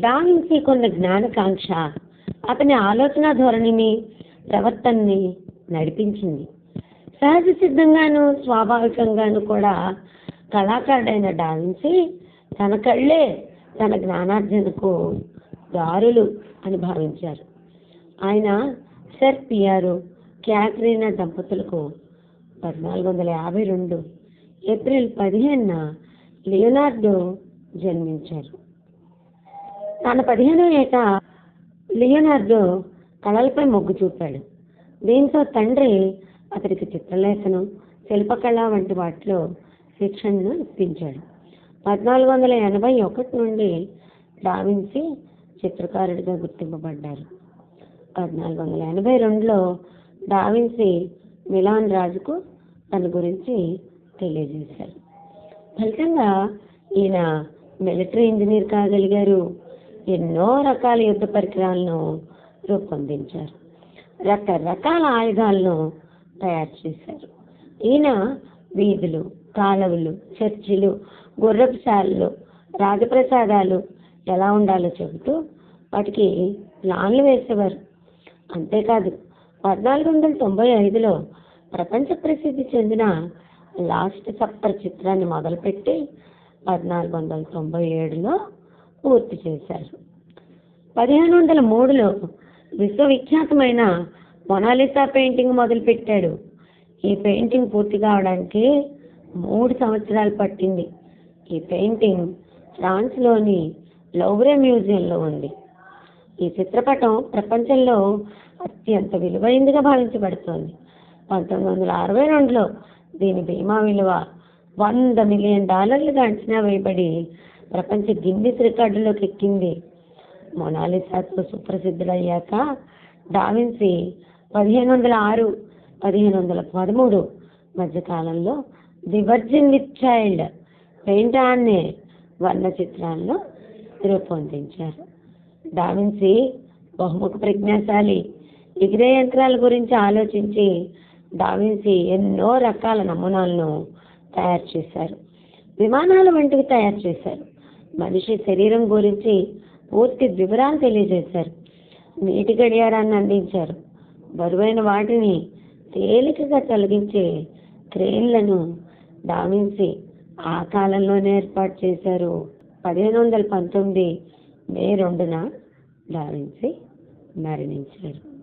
DaVinci కొన్ని జ్ఞానకాంక్ష అతని ఆలోచన ధోరణిని ప్రవర్తనని నడిపించింది. సహజ సిద్ధంగాను స్వాభావికంగాను కూడా కళాకారుడైన డావిన్సీ తన కళ్ళే తన జ్ఞానార్జనకు దారులు అని భావించారు. ఆయన సర్ పియారు క్యాథరీనా దంపతులకు పద్నాలుగు వందల యాభై రెండు ఏప్రిల్ పదిహేనున లియోనార్డో జన్మించారు. తన పదిహేనో ఏట లియోనార్డో కళలపై మొగ్గు చూపాడు. దీంతో తండ్రి అతడికి చిత్రలేఖనం శిల్పకళ వంటి వాటిలో శిక్షణను ఇప్పించాడు. పద్నాలుగు వందల ఎనభై ఒకటి నుండి డావిన్సీ చిత్రకారుడిగా గుర్తింపబడ్డారు. పద్నాలుగు వందల ఎనభై రెండులో డావిన్సీ మిలాన్ రాజుకు తన గురించి తెలియజేశారు. ఫలితంగా ఈయన మిలిటరీ ఇంజనీర్ కాగలిగారు. ఎన్నో రకాల యుద్ధ పరికరాలను రూపొందించారు. రకరకాల ఆయుధాలను తయారు చేశారు. ఈయన వీధులు కాలువలు చర్చిలు గుర్రపుశాలలు రాజప్రసాదాలు ఎలా ఉండాలో చెబుతూ వాటికి ప్లాన్లు వేసేవారు. అంతేకాదు పద్నాలుగు వందల తొంభై ఐదులో ప్రపంచ ప్రసిద్ధి చెందిన లాస్ట్ సప్పర్ చిత్రాన్ని మొదలుపెట్టి పద్నాలుగు వందల తొంభై ఏడులో పూర్తి చేశారు. పదిహేను వందల మూడులో విశ్వవిఖ్యాతమైన మొనాలిసా పెయింటింగ్ మొదలుపెట్టాడు. ఈ పెయింటింగ్ పూర్తి కావడానికి మూడు సంవత్సరాలు పట్టింది. ఈ పెయింటింగ్ ఫ్రాన్స్లోని లౌవ్రే మ్యూజియంలో ఉంది. ఈ చిత్రపటం ప్రపంచంలో అత్యంత విలువైందిగా భావించబడుతోంది. పంతొమ్మిది వందల అరవై రెండులో దీని బీమా విలువ వంద మిలియన్ డాలర్లుగా అంచనా వేయబడి ప్రపంచ గిన్నిస్ రికార్డులోకి ఎక్కింది మొనాలిసాతో సుప్రసిద్ధులయ్యాక డావిన్సీ పదిహేను వందల ఆరు పదిహేను వందల పదమూడు మధ్యకాలంలో the virgin with child paint అనే వర్ణ చిత్రాల్లో రూపొందించారు. డావిన్సీ బహుముఖ ప్రజ్ఞాశాలి ఎగిరే యంత్రాల గురించి ఆలోచించి డావిన్సీ ఎన్నో రకాల నమూనాలను తయారు చేశారు. విమానాల వంటివి తయారు చేశారు. మనిషి శరీరం గురించి పూర్తి వివరాలు తెలియజేశారు. నీటి గడియారాన్ని అందించారు. బరువైన వాటిని తేలికగా తొలగించే క్రేన్లను డావిన్సీ ఆ కాలంలోనే ఏర్పాటు చేశారు. పదిహేను వందల పంతొమ్మిది మే రెండున డావిన్సీ మరణించారు.